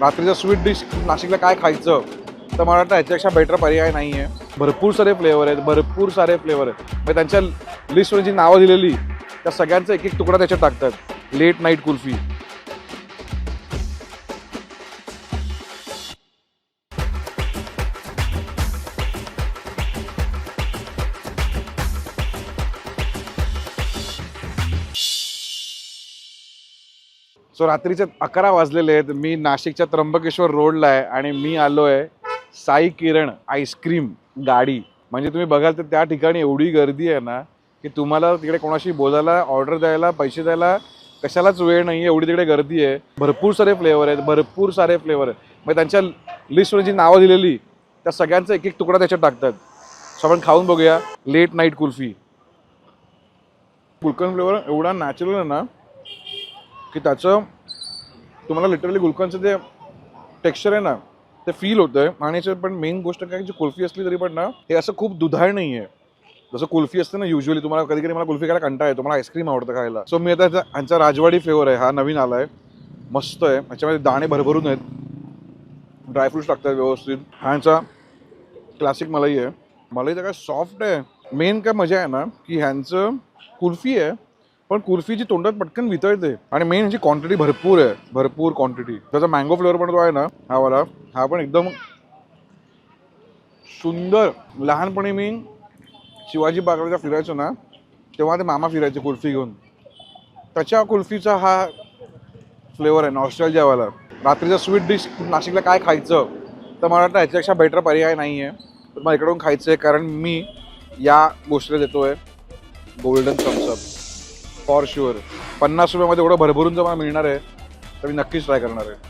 रात्रीचं sweet dish नाशिकला काय खायचं? तर मला वाटतं ह्याच्यापेक्षा बेटर पर्याय नाही आहे भरपूर सारे फ्लेवर आहेत भरपूर सारे फ्लेवर आहेत. म्हणजे त्यांच्या लिस्टवर जी नावं दिलेली त्या सगळ्यांचा एक एक तुकडा त्याच्यात टाकतात. Late night kulfi. सो रात्रीचे अकरा वाजलेले आहेत. मी नाशिकच्या त्र्यंबकेश्वर रोडला आहे आणि मी आलो आहे साई किरण आईस्क्रीम गाडी. म्हणजे तुम्ही बघाल तर त्या ठिकाणी एवढी गर्दी आहे ना की तुम्हाला तिकडे कोणाशी बोलायला ऑर्डर द्यायला पैसे द्यायला कशालाच वेळ नाही आहे एवढी तिकडे गर्दी आहे. भरपूर सारे फ्लेवर आहेत भरपूर सारे फ्लेवर आहेत. म्हणजे त्यांच्या लिस्टवर जी नावं दिलेली त्या सगळ्यांचा एक एक तुकडा त्याच्यात टाकतात. सो आपण खाऊन बघूया. Late night kulfi. कुलकन फ्लेवर एवढा नॅचरल आहे ना की त्याचं तुम्हाला लिटरली गुलकंदचं जे टेक्स्चर आहे ना ते फील होतं आहे आणि पण मेन गोष्ट काय जी कुल्फी असली तरी पण ना हे असं खूप दुधाळ नाही आहे जसं कुल्फी असते ना युजली तुम्हाला कधी कधी मला कुल्फी खायला कंटाळा येतो मला आईस्क्रीम आवडतं खायला. सो मी आता ह्यांचा राजवाडी फ्लेवर आहे हा नवीन आला आहे मस्त आहे. ह्याच्यामध्ये दाणे भरभरून आहेत. ड्रायफ्रूट्स टाकतात व्यवस्थित. हा ह्यांचा क्लासिक मलाई आहे. मलाई तर काय सॉफ्ट आहे. मेन काय मजा आहे ना की ह्यांचं कुल्फी आहे पण कुल्फीची तोंडात पटकन वितळते. आणि मेन ह्याची क्वांटिटी भरपूर आहे भरपूर क्वांटिटी त्याचा मँगो फ्लेवर पण तो आहे ना हा वाला हा पण एकदम सुंदर. लहानपणी मी शिवाजी बागला फिरायचो ना तेव्हा ते मामा फिरायचे कुल्फी घेऊन. त्याच्या कुल्फीचा हा फ्लेवर आहे नॉस्ट्रेलच्यावाला रात्रीचा स्वीट डिश नाशिकला काय खायचं? तर मला वाटतं ह्याच्यापेक्षा बेटर पर्याय नाही आहे तर मला इकडून खायचं आहे कारण मी या गोष्टीला देतो आहे गोल्डन थम्सअप फॉर शुअर पन्नास रुपयामध्ये एवढं भरभरून जर मला मिळणार आहे तर मी नक्कीच ट्राय करणार आहे.